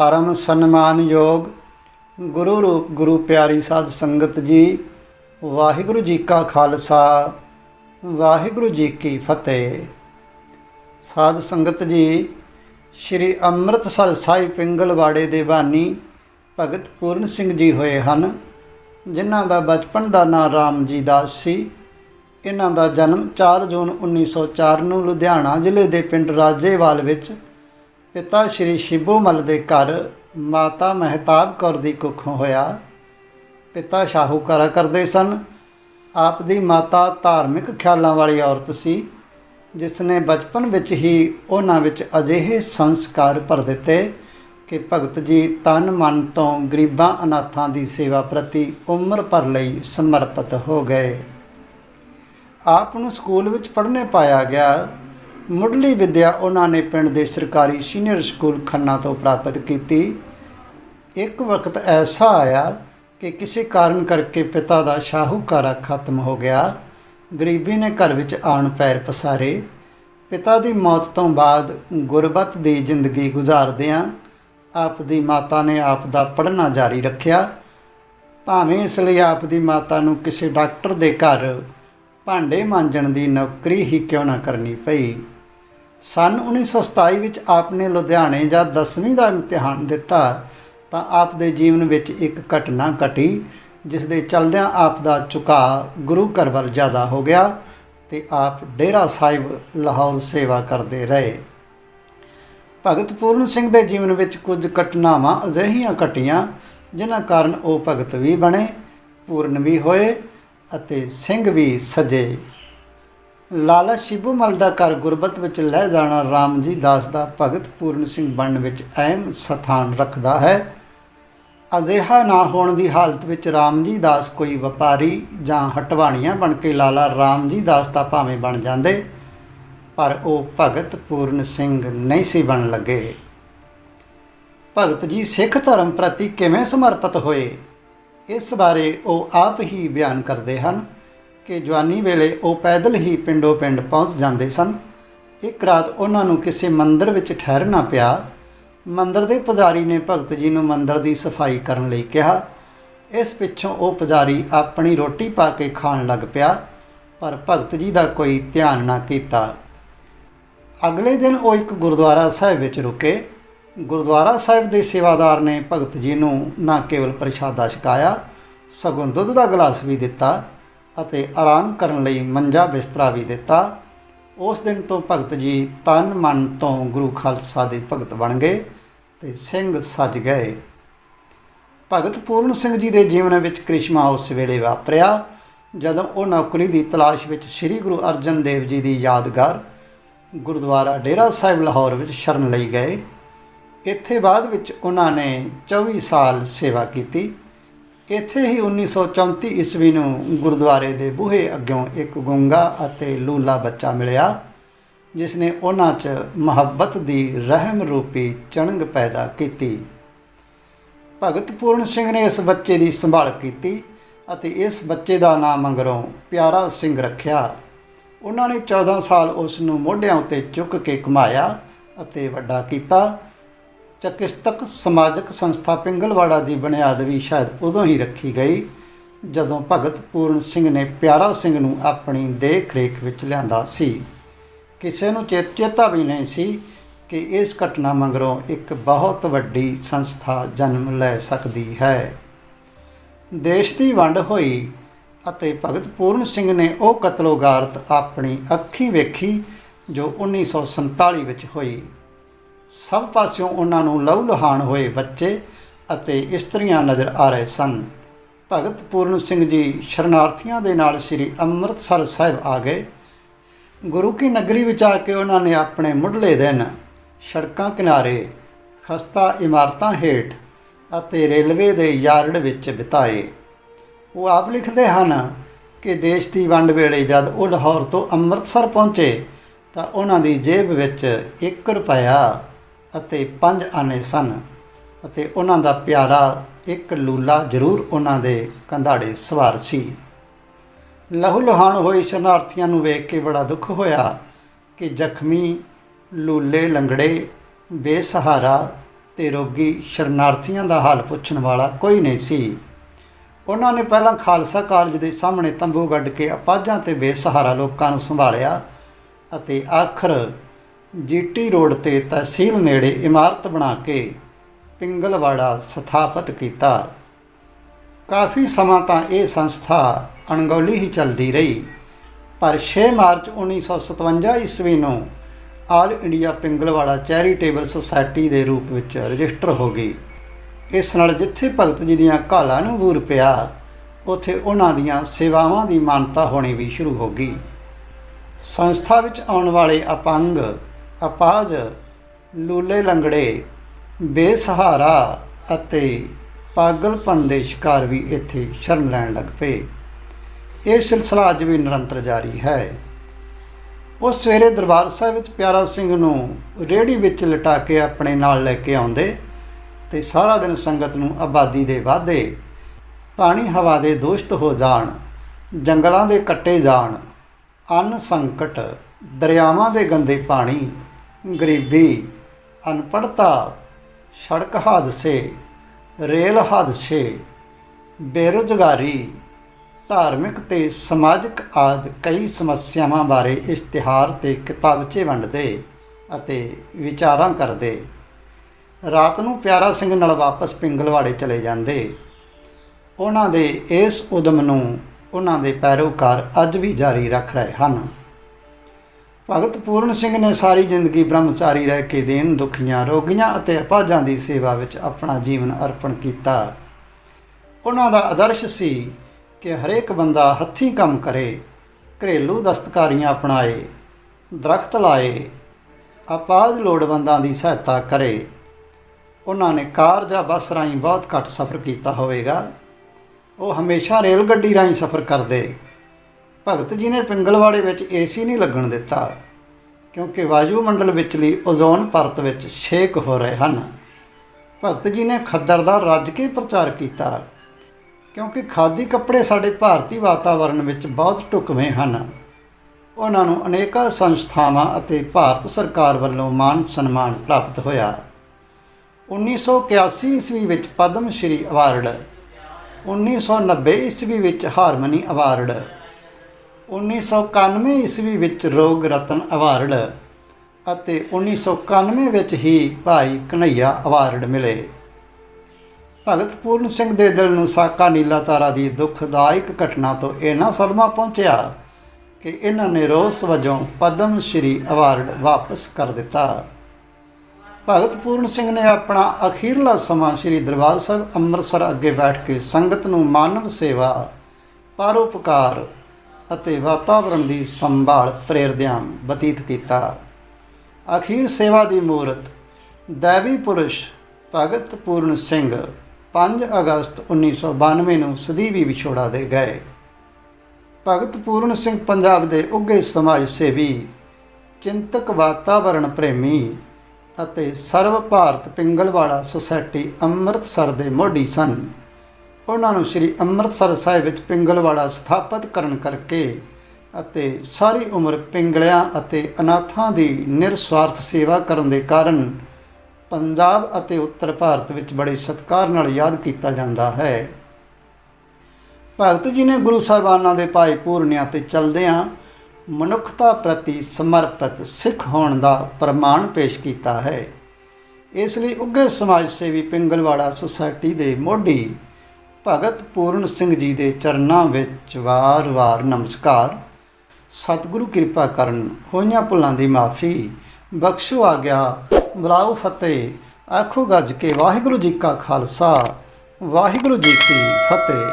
ਪਰਮ ਸਨਮਾਨਯੋਗ ਗੁਰੂ ਰੂਪ, ਗੁਰੂ ਪਿਆਰੀ ਸਾਧ ਸੰਗਤ ਜੀ, ਵਾਹਿਗੁਰੂ ਜੀ ਕਾ ਖਾਲਸਾ, ਵਾਹਿਗੁਰੂ ਜੀ ਕੀ ਫਤਿਹ। ਸਾਧ ਸੰਗਤ ਜੀ, ਸ਼੍ਰੀ ਅੰਮ੍ਰਿਤਸਰ ਸਾਹਿਬ ਪਿੰਗਲਵਾੜੇ ਦੇ ਬਾਨੀ ਭਗਤ ਪੂਰਨ ਸਿੰਘ ਜੀ ਹੋਏ ਹਨ, ਜਿਨ੍ਹਾਂ ਦਾ ਬਚਪਨ ਦਾ ਨਾਂ ਰਾਮਜੀ ਦਾਸ ਸੀ। ਇਹਨਾਂ ਦਾ ਜਨਮ 4 ਜੂਨ 1904 ਨੂੰ ਲੁਧਿਆਣਾ ਜ਼ਿਲ੍ਹੇ ਦੇ ਪਿੰਡ ਰਾਜੇਵਾਲ ਵਿੱਚ ਪਿਤਾ ਸ਼੍ਰੀ ਸ਼ਿਬੂ ਮਲ ਦੇ ਘਰ ਮਾਤਾ ਮਹਿਤਾਬ ਕੌਰ ਦੀ ਕੁੱਖੋਂ ਹੋਇਆ। ਪਿਤਾ ਸ਼ਾਹੂਕਾਰਾ ਕਰਦੇ ਸਨ। ਆਪ ਦੀ ਮਾਤਾ ਧਾਰਮਿਕ ਖਿਆਲਾਂ ਵਾਲੀ ਔਰਤ ਸੀ ਜਿਸ ਨੇ ਬਚਪਨ ਵਿੱਚ ਹੀ ਉਹਨਾਂ ਵਿੱਚ ਅਜਿਹੇ ਸੰਸਕਾਰ ਭਰ ਦਿੱਤੇ ਕਿ ਭਗਤ ਜੀ ਤਨ ਮਨ ਤੋਂ ਗਰੀਬਾਂ ਅਨਾਥਾਂ ਦੀ ਸੇਵਾ ਪ੍ਰਤੀ ਉਮਰ ਭਰ ਲਈ ਸਮਰਪਿਤ ਹੋ ਗਏ। ਆਪ ਨੂੰ ਸਕੂਲ ਵਿੱਚ ਪੜ੍ਹਨੇ ਪਾਇਆ ਗਿਆ। ਮੁੱਢਲੀ ਵਿੱਦਿਆ ਉਹਨਾਂ ਨੇ ਪਿੰਡ ਦੇ ਸਰਕਾਰੀ ਸੀਨੀਅਰ ਸਕੂਲ ਖੰਨਾ ਤੋਂ ਪ੍ਰਾਪਤ ਕੀਤੀ। ਇੱਕ ਵਕਤ ਐਸਾ ਆਇਆ ਕਿ ਕਿਸੇ ਕਾਰਨ ਕਰਕੇ ਪਿਤਾ ਦਾ ਸ਼ਾਹੂਕਾਰਾ ਖਤਮ ਹੋ ਗਿਆ। ਗਰੀਬੀ ਨੇ ਘਰ ਵਿੱਚ ਆਣ ਪੈਰ ਪਸਾਰੇ। ਪਿਤਾ ਦੀ ਮੌਤ ਤੋਂ ਬਾਅਦ ਗੁਰਬਤ ਦੀ ਜ਼ਿੰਦਗੀ ਗੁਜ਼ਾਰਦਿਆਂ ਆਪ ਦੀ ਮਾਤਾ ਨੇ ਆਪ ਦਾ ਪੜ੍ਹਨਾ ਜਾਰੀ ਰੱਖਿਆ। ਭਾਵੇਂ ਇਸ ਲਈ ਆਪ ਦੀ ਮਾਤਾ ਨੂੰ ਕਿਸੇ ਡਾਕਟਰ ਦੇ ਘਰ ਭਾਂਡੇ ਮਾਂਜਣ ਦੀ ਨੌਕਰੀ ਹੀ ਕਿਉਂ ਨਾ ਕਰਨੀ ਪਈ। ਸਨ 1927 ਵਿੱਚ ਆਪ ਨੇ ਲੁਧਿਆਣੇ ਜਾਂ 10ਵੀਂ ਦਾ ਇਮਤਿਹਾਨ ਦਿੱਤਾ, ਤਾਂ ਆਪ ਦੇ ਜੀਵਨ ਵਿੱਚ ਇੱਕ ਘਟਨਾ ਘਟੀ ਜਿਸ ਦੇ ਚਲਦਿਆਂ ਆਪ ਦਾ ਝੁਕਾਅ ਗੁਰੂ ਘਰ ਵੱਲ ਜ਼ਿਆਦਾ ਹੋ ਗਿਆ ਤੇ ਆਪ ਡੇਰਾ ਸਾਹਿਬ, ਲਾਹੌਰ ਸੇਵਾ ਕਰਦੇ ਰਹੇ। ਭਗਤ ਪੂਰਨ ਸਿੰਘ ਦੇ ਜੀਵਨ ਵਿੱਚ ਕੁਝ ਘਟਨਾਵਾਂ ਅਜਿਹੀਆਂ ਘਟੀਆਂ, ਜਿਨ੍ਹਾਂ ਕਾਰਨ ਉਹ ਭਗਤ ਵੀ ਬਣੇ, ਪੂਰਨ ਵੀ ਹੋਏ ਅਤੇ ਸਿੰਘ ਵੀ ਸਜੇ। ਲਾਲਾ ਸ਼ਿਬੂ ਮਲ ਦਾ ਘਰ ਗੁਰਬਤ ਵਿੱਚ ਲੈ ਜਾਣਾ ਰਾਮ ਜੀ ਦਾਸ ਦਾ ਭਗਤ ਪੂਰਨ ਸਿੰਘ ਬਣਨ ਵਿੱਚ ਅਹਿਮ ਸਥਾਨ ਰੱਖਦਾ ਹੈ। ਅਜਿਹਾ ਨਾ ਹੋਣ ਦੀ ਹਾਲਤ ਵਿੱਚ ਰਾਮ ਜੀ ਦਾਸ ਕੋਈ ਵਪਾਰੀ ਜਾਂ ਹਟਵਾਣੀਆਂ ਬਣ ਕੇ ਲਾਲਾ ਰਾਮ ਜੀ ਦਾਸ ਦਾ ਭਾਵੇਂ ਬਣ ਜਾਂਦੇ, ਪਰ ਉਹ ਭਗਤ ਪੂਰਨ ਸਿੰਘ ਨਹੀਂ ਸੀ ਬਣਨ ਲੱਗੇ। ਭਗਤ ਜੀ ਸਿੱਖ ਧਰਮ ਪ੍ਰਤੀ ਕਿਵੇਂ ਸਮਰਪਿਤ ਹੋਏ? ਇਸ ਬਾਰੇ ਉਹ ਆਪ ਹੀ ਬਿਆਨ ਕਰਦੇ ਹਨ। ਕਿ ਜਵਾਨੀ ਵੇਲੇ ਉਹ ਪੈਦਲ ਹੀ ਪਿੰਡੋਂ ਪਿੰਡ ਪਹੁੰਚ ਜਾਂਦੇ ਸਨ। ਇੱਕ ਰਾਤ ਉਹਨਾਂ ਨੂੰ ਕਿਸੇ ਮੰਦਿਰ ਵਿੱਚ ਠਹਿਰਨਾ ਪਿਆ। ਮੰਦਿਰ ਦੇ ਪੁਜਾਰੀ ਨੇ ਭਗਤ ਜੀ ਨੂੰ ਮੰਦਿਰ ਦੀ ਸਫ਼ਾਈ ਕਰਨ ਲਈ ਕਿਹਾ। ਇਸ ਪਿੱਛੋਂ ਉਹ ਪੁਜਾਰੀ ਆਪਣੀ ਰੋਟੀ ਪਾ ਕੇ ਖਾਣ ਲੱਗ ਪਿਆ, ਪਰ ਭਗਤ ਜੀ ਦਾ ਕੋਈ ਧਿਆਨ ਨਾ ਕੀਤਾ। ਅਗਲੇ ਦਿਨ ਉਹ ਇੱਕ ਗੁਰਦੁਆਰਾ ਸਾਹਿਬ ਵਿੱਚ ਰੁਕੇ। ਗੁਰਦੁਆਰਾ ਸਾਹਿਬ ਦੇ ਸੇਵਾਦਾਰ ਨੇ ਭਗਤ ਜੀ ਨੂੰ ਨਾ ਕੇਵਲ ਪ੍ਰਸ਼ਾਦਾ ਛਕਾਇਆ, ਸਗੋਂ ਦੁੱਧ ਦਾ ਗਲਾਸ ਵੀ ਦਿੱਤਾ। ਅਤੇ ਆਰਾਮ ਕਰਨ ਲਈ ਮੰਜਾ ਬਿਸਤਰਾ ਵੀ ਦਿੱਤਾ। ਉਸ ਦਿਨ ਤੋਂ ਭਗਤ ਜੀ ਤਨ ਮਨ ਤੋਂ ਗੁਰੂ ਖਾਲਸਾ ਦੇ ਭਗਤ ਬਣ ਗਏ ਤੇ ਸਿੰਘ ਸਜ ਗਏ। ਭਗਤ ਪੂਰਨ ਸਿੰਘ ਜੀ ਦੇ ਜੀਵਨ ਵਿੱਚ ਕ੍ਰਿਸ਼ਮਾ ਉਸ ਵੇਲੇ ਵਾਪਰਿਆ, ਜਦੋਂ ਉਹ ਨੌਕਰੀ ਦੀ ਤਲਾਸ਼ ਵਿੱਚ ਸ੍ਰੀ ਗੁਰੂ ਅਰਜਨ ਦੇਵ ਜੀ ਦੀ ਯਾਦਗਾਰ ਗੁਰਦੁਆਰਾ ਡੇਰਾ ਸਾਹਿਬ ਲਾਹੌਰ ਵਿੱਚ ਸ਼ਰਨ ਲਈ ਗਏ। ਇੱਥੇ ਬਾਅਦ ਵਿੱਚ ਉਹਨਾਂ ਨੇ 24 ਸਾਲ ਸੇਵਾ ਕੀਤੀ। ਇੱਥੇ ਹੀ 1934 ਈਸਵੀ ਨੂੰ ਗੁਰਦੁਆਰੇ ਦੇ ਬੂਹੇ ਅੱਗੋਂ ਇੱਕ ਗੁੰਗਾ ਅਤੇ ਲੂਲਾ ਬੱਚਾ ਮਿਲਿਆ ਜਿਸ ਨੇ ਉਹਨਾਂ 'ਚ ਮੁਹੱਬਤ ਦੀ ਰਹਿਮ ਰੂਪੀ ਚਣਗ ਪੈਦਾ ਕੀਤੀ। ਭਗਤ ਪੂਰਨ ਸਿੰਘ ਨੇ ਇਸ ਬੱਚੇ ਦੀ ਸੰਭਾਲ ਕੀਤੀ ਅਤੇ ਇਸ ਬੱਚੇ ਦਾ ਨਾਮ ਮੰਗਰੋਂ ਪਿਆਰਾ ਸਿੰਘ ਰੱਖਿਆ। ਉਹਨਾਂ ਨੇ 14 ਸਾਲ ਉਸ ਨੂੰ ਮੋਢਿਆਂ ਉੱਤੇ ਚੁੱਕ ਕੇ ਘੁਮਾਇਆ ਅਤੇ ਵੱਡਾ ਕੀਤਾ। ਚਕਿਸਤਕ ਸਮਾਜਿਕ ਸੰਸਥਾ ਪਿੰਗਲਵਾੜਾ ਦੀ ਬੁਨਿਆਦ ਵੀ ਸ਼ਾਇਦ ਉਦੋਂ ਹੀ ਰੱਖੀ ਗਈ, ਜਦੋਂ ਭਗਤ ਪੂਰਨ ਸਿੰਘ ਨੇ ਪਿਆਰਾ ਸਿੰਘ ਨੂੰ ਆਪਣੀ ਦੇਖ ਰੇਖ ਵਿੱਚ ਲਿਆਂਦਾ ਸੀ। ਕਿਸੇ ਨੂੰ ਚੇਤ, ਚੇਤਾ ਵੀ ਨਹੀਂ ਸੀ ਕਿ ਇਸ ਘਟਨਾ ਮਗਰੋਂ ਇੱਕ ਬਹੁਤ ਵੱਡੀ ਸੰਸਥਾ ਜਨਮ ਲੈ ਸਕਦੀ ਹੈ। ਦੇਸ਼ ਦੀ ਵੰਡ ਹੋਈ ਅਤੇ ਭਗਤ ਪੂਰਨ ਸਿੰਘ ਨੇ ਉਹ ਕਤਲੋਗਾਰਤ ਆਪਣੀ ਅੱਖੀਂ ਵੇਖੀ ਜੋ 1947 ਵਿੱਚ ਹੋਈ। ਸਭ ਪਾਸਿਓਂ ਉਹਨਾਂ ਨੂੰ ਲਹੂ ਲੁਹਾਨ ਹੋਏ ਬੱਚੇ ਅਤੇ ਇਸਤਰੀਆਂ ਨਜ਼ਰ ਆ ਰਹੇ ਸਨ। ਭਗਤ ਪੂਰਨ ਸਿੰਘ ਜੀ ਸ਼ਰਨਾਰਥੀਆਂ ਦੇ ਨਾਲ ਸ੍ਰੀ ਅੰਮ੍ਰਿਤਸਰ ਸਾਹਿਬ ਆ ਗਏ। ਗੁਰੂ ਕੀ ਨਗਰੀ ਵਿੱਚ ਆ ਕੇ ਉਹਨਾਂ ਨੇ ਆਪਣੇ ਮੁੱਢਲੇ ਦਿਨ ਸੜਕਾਂ ਕਿਨਾਰੇ, ਖਸਤਾ ਇਮਾਰਤਾਂ ਹੇਠ ਅਤੇ ਰੇਲਵੇ ਦੇ ਯਾਰਡ ਵਿੱਚ ਬਿਤਾਏ। ਉਹ ਆਪ ਲਿਖਦੇ ਹਨ ਕਿ ਦੇਸ਼ ਦੀ ਵੰਡ ਵੇਲੇ ਜਦ ਉਹ ਲਾਹੌਰ ਤੋਂ ਅੰਮ੍ਰਿਤਸਰ ਪਹੁੰਚੇ ਤਾਂ ਉਹਨਾਂ ਦੀ ਜੇਬ ਵਿੱਚ 1 ਰੁਪਇਆ ਅਤੇ ਪੰਜ ਆਨੇ ਸਨ ਅਤੇ ਉਹਨਾਂ ਦਾ ਪਿਆਰਾ ਇੱਕ ਲੂਲਾ ਜ਼ਰੂਰ ਉਹਨਾਂ ਦੇ ਕੰਧਾੜੇ ਸਵਾਰ ਸੀ। ਲਹੂ ਲੁਹਾਨ ਹੋਏ ਸ਼ਰਨਾਰਥੀਆਂ ਨੂੰ ਵੇਖ ਕੇ ਬੜਾ ਦੁੱਖ ਹੋਇਆ ਕਿ ਜ਼ਖਮੀ, ਲੂਲੇ ਲੰਗੜੇ, ਬੇਸਹਾਰਾ ਤੇ ਰੋਗੀ ਸ਼ਰਨਾਰਥੀਆਂ ਦਾ ਹਾਲ ਪੁੱਛਣ ਵਾਲਾ ਕੋਈ ਨਹੀਂ ਸੀ। ਉਹਨਾਂ ਨੇ ਪਹਿਲਾਂ ਖਾਲਸਾ ਕਾਲਜ ਦੇ ਸਾਹਮਣੇ ਤੰਬੂ ਗੱਡ ਕੇ ਅਪਾਜਾਂ ਤੇ ਬੇਸਹਾਰਾ ਲੋਕਾਂ ਨੂੰ ਸੰਭਾਲਿਆ ਅਤੇ ਆਖਰ ਜੀਟੀ ਰੋਡ ਤੇ ਤਹਿਸੀਲ ਨੇੜੇ ਇਮਾਰਤ ਬਣਾ ਕੇ ਪਿੰਗਲਵਾੜਾ ਸਥਾਪਿਤ ਕੀਤਾ। ਕਾਫੀ ਸਮਾਂ ਤਾਂ ਇਹ ਸੰਸਥਾ ਅਣਗੌਲੀ ਹੀ ਚੱਲਦੀ ਰਹੀ, ਪਰ 6 ਮਾਰਚ 1957 ਈਸਵੀ ਨੂੰ all India Pingalwara charitable society ਦੇ ਰੂਪ ਵਿੱਚ ਰਜਿਸਟਰ ਹੋ ਗਈ। ਇਸ ਨਾਲ ਜਿੱਥੇ ਭਗਤ ਜੀ ਦੀਆਂ ਘਾਲਾਂ ਨੂੰ ਬੂਰ ਪਿਆ, ਉੱਥੇ ਉਹਨਾਂ ਦੀਆਂ ਸੇਵਾਵਾਂ ਦੀ ਮਾਨਤਾ ਹੋਣੀ ਵੀ ਸ਼ੁਰੂ ਹੋ ਗਈ। ਸੰਸਥਾ ਵਿੱਚ ਆਉਣ ਵਾਲੇ ਅਪੰਗ ਅਪਾਜ, ਲੂਲੇ ਲੰਗੜੇ, ਬੇਸਹਾਰਾ ਅਤੇ ਪਾਗਲਪਨ ਦੇ ਸ਼ਿਕਾਰ ਵੀ ਇੱਥੇ ਸ਼ਰਨ ਲੈਣ ਲੱਗ ਪਏ। ਇਹ ਸਿਲਸਿਲਾ ਅੱਜ ਵੀ ਨਿਰੰਤਰ ਜਾਰੀ ਹੈ। ਉਹ ਸਵੇਰੇ ਦਰਬਾਰ ਸਾਹਿਬ ਵਿੱਚ ਪਿਆਰਾ ਸਿੰਘ ਨੂੰ ਰੇੜੀ ਵਿੱਚ ਲਟਾ ਕੇ ਆਪਣੇ ਨਾਲ ਲੈ ਕੇ ਆਉਂਦੇ ਤੇ ਸਾਰਾ ਦਿਨ ਸੰਗਤ ਨੂੰ ਆਬਾਦੀ ਦੇ ਵਾਧੇ, ਪਾਣੀ ਹਵਾ ਦੇ ਦੋਸ਼ਤ ਹੋ ਜਾਣ, ਜੰਗਲਾਂ ਦੇ ਕੱਟੇ ਜਾਣ, ਅੰਨ ਸੰਕਟ, ਦਰਿਆਵਾਂ ਦੇ ਗੰਦੇ ਪਾਣੀ ਗਰੀਬੀ ਅਨਪੜਤਾ ਸੜਕ ਹਾਦਸੇ, ਰੇਲ ਹਾਦਸੇ, ਬੇਰੁਜ਼ਗਾਰੀ, ਧਾਰਮਿਕ ਤੇ ਸਮਾਜਿਕ ਆਦਿ ਕਈ ਸਮੱਸਿਆਵਾਂ ਬਾਰੇ ਇਸ਼ਤਿਹਾਰ ਤੇ ਕਿਤਾਬਚੇ ਵੰਡਦੇ ਅਤੇ ਵਿਚਾਰਾਂ ਕਰਦੇ। ਰਾਤ ਨੂੰ ਪਿਆਰਾ ਸਿੰਘ ਨਾਲ ਵਾਪਸ ਪਿੰਗਲਵਾੜੇ ਚਲੇ ਜਾਂਦੇ। ਉਹਨਾਂ ਦੇ ਇਸ ਉਦਮ ਨੂੰ ਉਹਨਾਂ ਦੇ ਪੈਰੋਕਾਰ ਅੱਜ ਵੀ ਜਾਰੀ ਰੱਖ ਰਹੇ ਹਨ। ਭਗਤ ਪੂਰਨ ਸਿੰਘ ਨੇ ਸਾਰੀ ਜ਼ਿੰਦਗੀ ਬ੍ਰਹਮਚਾਰੀ ਰਹਿ ਕੇ ਦੇਨ ਦੁਖੀਆਂ, ਰੋਗੀਆਂ ਅਤੇ ਅਪਾਜਾਂ ਦੀ ਸੇਵਾ ਵਿੱਚ ਆਪਣਾ ਜੀਵਨ ਅਰਪਣ ਕੀਤਾ। ਉਹਨਾਂ ਦਾ ਆਦਰਸ਼ ਸੀ ਕਿ ਹਰੇਕ ਬੰਦਾ ਹੱਥੀਂ ਕੰਮ ਕਰੇ, ਘਰੇਲੂ ਦਸਤਕਾਰੀਆਂ ਅਪਣਾਏ, ਦਰਖਤ ਲਾਏ, ਅਪਾਜ ਲੋੜਵੰਦਾਂ ਦੀ ਸਹਾਇਤਾ ਕਰੇ। ਉਹਨਾਂ ਨੇ ਕਾਰ ਜਾਂ ਬੱਸ ਰਾਹੀਂ ਬਹੁਤ ਘੱਟ ਸਫ਼ਰ ਕੀਤਾ ਹੋਵੇਗਾ। ਉਹ ਹਮੇਸ਼ਾ ਰੇਲ ਗੱਡੀ ਰਾਹੀਂ ਸਫ਼ਰ ਕਰਦੇ। ਭਗਤ ਜੀ ਨੇ ਪਿੰਗਲਵਾੜੇ ਵਿੱਚ ਏਸੀ ਨਹੀਂ ਲੱਗਣ ਦਿੱਤਾ, ਕਿਉਂਕਿ ਵਾਯੂਮੰਡਲ ਵਿਚਲੀ ਓਜ਼ੋਨ ਪਰਤ ਵਿੱਚ ਛੇਕ ਹੋ ਰਹੇ ਹਨ। ਭਗਤ ਜੀ ਨੇ ਖੱਦਰ ਦਾ ਰੱਜ ਕੇ ਪ੍ਰਚਾਰ ਕੀਤਾ, ਕਿਉਂਕਿ ਖਾਦੀ ਕੱਪੜੇ ਸਾਡੇ ਭਾਰਤੀ ਵਾਤਾਵਰਣ ਵਿੱਚ ਬਹੁਤ ਢੁਕਵੇਂ ਹਨ। ਉਹਨਾਂ ਨੂੰ ਅਨੇਕਾਂ ਸੰਸਥਾਵਾਂ ਅਤੇ ਭਾਰਤ ਸਰਕਾਰ ਵੱਲੋਂ ਮਾਨ ਸਨਮਾਨ ਪ੍ਰਾਪਤ ਹੋਇਆ। 1981 ਈਸਵੀ ਵਿੱਚ ਪਦਮ ਸ਼੍ਰੀ ਅਵਾਰਡ 1990 ਈਸਵੀ ਵਿੱਚ ਹਾਰਮਨੀ ਅਵਾਰਡ 1991 ਈਸਵੀ ਵਿੱਚ ਰੋਗ ਰਤਨ ਅਵਾਰਡ ਅਤੇ 1991 ਵਿੱਚ ਹੀ ਭਾਈ ਕਨਈਆ ਅਵਾਰਡ ਮਿਲੇ। ਭਗਤ ਪੂਰਨ ਸਿੰਘ ਦੇ ਦਿਲ ਨੂੰ ਸਾਕਾ ਨੀਲਾ ਤਾਰਾ ਦੀ ਦੁਖਦਾਇਕ ਘਟਨਾ ਤੋਂ ਇੰਨਾ ਸਦਮਾ ਪਹੁੰਚਿਆ ਕਿ ਇਹਨਾਂ ਨੇ ਰੋਸ ਵਜੋਂ ਪਦਮ ਸ਼੍ਰੀ ਅਵਾਰਡ ਵਾਪਸ ਕਰ ਦਿੱਤਾ। ਭਗਤ ਪੂਰਨ ਸਿੰਘ ਨੇ ਆਪਣਾ ਅਖੀਰਲਾ ਸਮਾਂ ਸ੍ਰੀ ਦਰਬਾਰ ਸਾਹਿਬ ਅੰਮ੍ਰਿਤਸਰ ਅੱਗੇ ਬੈਠ ਕੇ ਸੰਗਤ ਨੂੰ ਮਾਨਵ ਸੇਵਾ, ਪਰਉਪਕਾਰ ਅਤੇ ਵਾਤਾਵਰਣ ਦੀ ਸੰਭਾਲ ਪ੍ਰੇਰਦਿਆਂ ਬਤੀਤ ਕੀਤਾ। ਅਖੀਰ ਸੇਵਾ ਦੀ ਮੂਰਤ, ਦੇਵੀ ਪੁਰਸ਼ ਭਗਤ ਪੂਰਨ ਸਿੰਘ 5 ਅਗਸਤ 1992 ਨੂੰ ਸਦੀਵੀ ਵਿਛੋੜਾ ਦੇ ਗਏ। ਭਗਤ ਪੂਰਨ ਸਿੰਘ ਪੰਜਾਬ ਦੇ ਉੱਘੇ ਸਮਾਜ ਸੇਵੀ, ਚਿੰਤਕ ਵਾਤਾਵਰਣ ਪ੍ਰੇਮੀ ਅਤੇ ਸਰਵ ਭਾਰਤ ਪਿੰਗਲਵਾੜਾ ਸੁਸਾਇਟੀ ਅੰਮ੍ਰਿਤਸਰ ਦੇ ਮੋਢੀ ਸਨ। ਉਹਨਾਂ ਨੂੰ ਸ੍ਰੀ ਅੰਮ੍ਰਿਤਸਰ ਸਾਹਿਬ ਵਿੱਚ ਪਿੰਗਲਵਾੜਾ ਸਥਾਪਿਤ ਕਰਨ ਕਰਕੇ ਅਤੇ ਸਾਰੀ ਉਮਰ ਪਿੰਗਲਿਆਂ ਅਤੇ ਅਨਾਥਾਂ ਦੀ ਨਿਰਸਵਾਰਥ ਸੇਵਾ ਕਰਨ ਦੇ ਕਾਰਨ ਪੰਜਾਬ ਅਤੇ ਉੱਤਰ ਭਾਰਤ ਵਿੱਚ ਬੜੇ ਸਤਿਕਾਰ ਨਾਲ ਯਾਦ ਕੀਤਾ ਜਾਂਦਾ ਹੈ। ਭਗਤ ਜੀ ਨੇ ਗੁਰੂ ਸਾਹਿਬਾਨਾਂ ਦੇ ਭਾਈ ਪੂਰਨਿਆਂ ਤੇ ਚਲਦਿਆਂ ਮਨੁੱਖਤਾ ਪ੍ਰਤੀ ਸਮਰਪਿਤ ਸਿੱਖ ਹੋਣ ਦਾ ਪ੍ਰਮਾਣ ਪੇਸ਼ ਕੀਤਾ ਹੈ। ਇਸ ਲਈ ਉੱਘੇ ਸਮਾਜ ਸੇਵੀ ਪਿੰਗਲਵਾੜਾ ਸੁਸਾਇਟੀ ਦੇ ਮੋਢੀ ਭਗਤ ਪੂਰਨ ਸਿੰਘ ਜੀ ਦੇ ਚਰਨਾਂ ਵਿੱਚ ਵਾਰ-ਵਾਰ ਨਮਸਕਾਰ। ਸਤਿਗੁਰੂ ਕਿਰਪਾ ਕਰਨ, ਹੋਈਆਂ ਭੁੱਲਾਂ ਦੀ ਮਾਫੀ, ਬਖਸ਼ੋ ਆ ਗਿਆ ਬੁਲਾਓ ਫਤਿਹ, ਆਖੋ ਗੱਜ ਕੇ ਵਾਹਿਗੁਰੂ ਜੀ ਕਾ ਖਾਲਸਾ, ਵਾਹਿਗੁਰੂ ਜੀ ਕੀ ਫਤਿਹ।